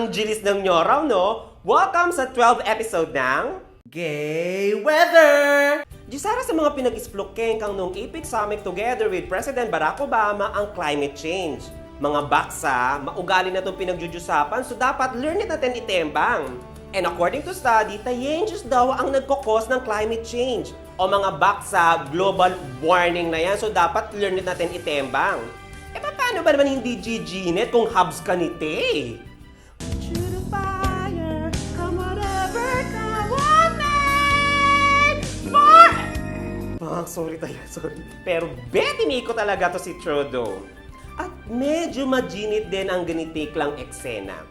Ang gilis ng nyoraw, no? Welcome sa 12th episode ng... Gay weather! Gisara sa mga pinag-isplokeng kang nung epic summit together with President Barack Obama ang climate change. Mga baksa, maugali na itong pinagjujusapan so dapat learn it natin itembang. And according to study, tayenges daw ang nagkokos ng climate change. O mga baksa, global warning na yan so dapat learn it natin itembang. E paano ba naman hindi GG-net kung hubs ka ni Tay? Ah, sorry tayo, sorry. Pero Betty Miko talaga to si Trudeau. At medyo maginit din ang ganitik lang eksena.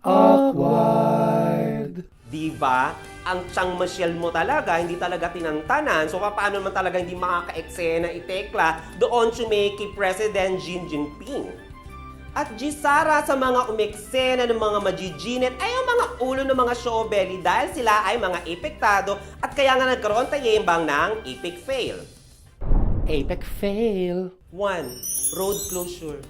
Awkward! Di ba? Ang Chang Michelle mo talaga, hindi talaga tinantanan. So, paano naman talaga hindi makaka-eksena itekla doon sumeki President Xi Jinping? At Gisara sa mga umeksena ng mga majijinet ay ang mga ulo ng mga showbelly dahil sila ay mga epektado at kaya nga nagkaroon tayembang ng epic fail. Apex fail. 1. Road closure.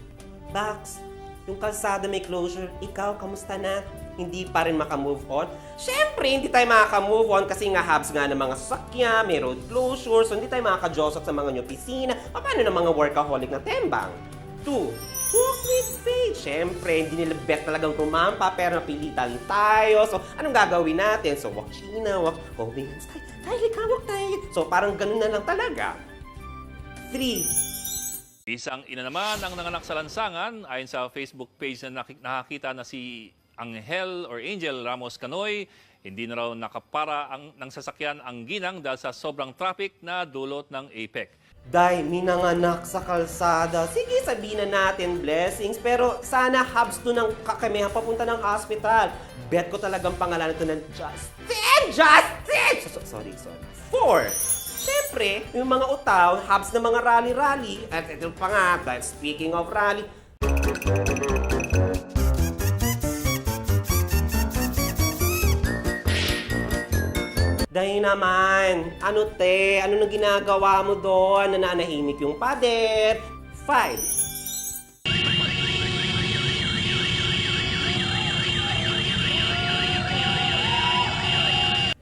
Bax, yung kalsada may closure, ikaw, kamusta na? Hindi pa rin makamove on? Siyempre, hindi tayo makaka-move on kasi nga hubs nga ng mga sasakyan, may road closure, so hindi tayo makaka-josok sa mga nyopisina. Paano ng mga workaholic na tembang? 2. Walk with faith. Siyempre, hindi nila best talagang kumampa, pero napilitan tayo. So, anong gagawin natin? So, walk China, walk holding hands tayo. Tayo, likawak tayo. So, parang ganun na lang talaga. 3. Isang ina naman ang nanganak sa lansangan ayon sa Facebook page na nakik- nakakita na si Angel or Angel Ramos Canoy. Hindi na raw nakapara ang, ng sasakyan ang ginang dahil sa sobrang traffic na dulot ng APEC. Day, minanganak sa kalsada. Sige, sabihin na natin blessings. Pero sana hubs to ng kakamihan papunta ng hospital. Bet ko talagang pangalan ito ng Justin! Justin! So- so- sorry, sorry. Four. Siyempre, yung mga utaw, hubs ng mga rally-rally. At ito pa nga, dahil speaking of rally, Dahil naman, ano te, ano na ginagawa mo doon? Nananahimik yung pader. Five.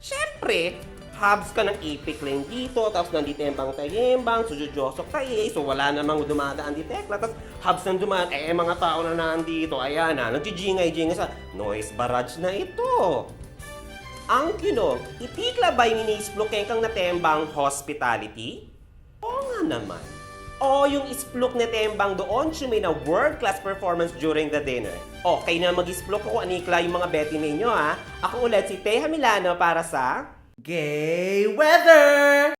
Siyempre, hubs ka ng ipik lane dito, tapos nandito yung bang tayembang, sujujosok tayo, so wala namang dumadaan di tekla, tapos hubs nang dumaan, eh mga tao na nandito, ayan na, nagjijingay-jingay sa noise barrage na ito. Ang kino, itikla ba yung iniisplokeng kang natembang hospitality? Oo nga naman. O yung isplok na tembang doon, sumay na world-class performance during the dinner. O, kayo na mag-isplok ko anikla yung mga betting ninyo ha. Ako ulit si Teha Milano para sa... Gay weather!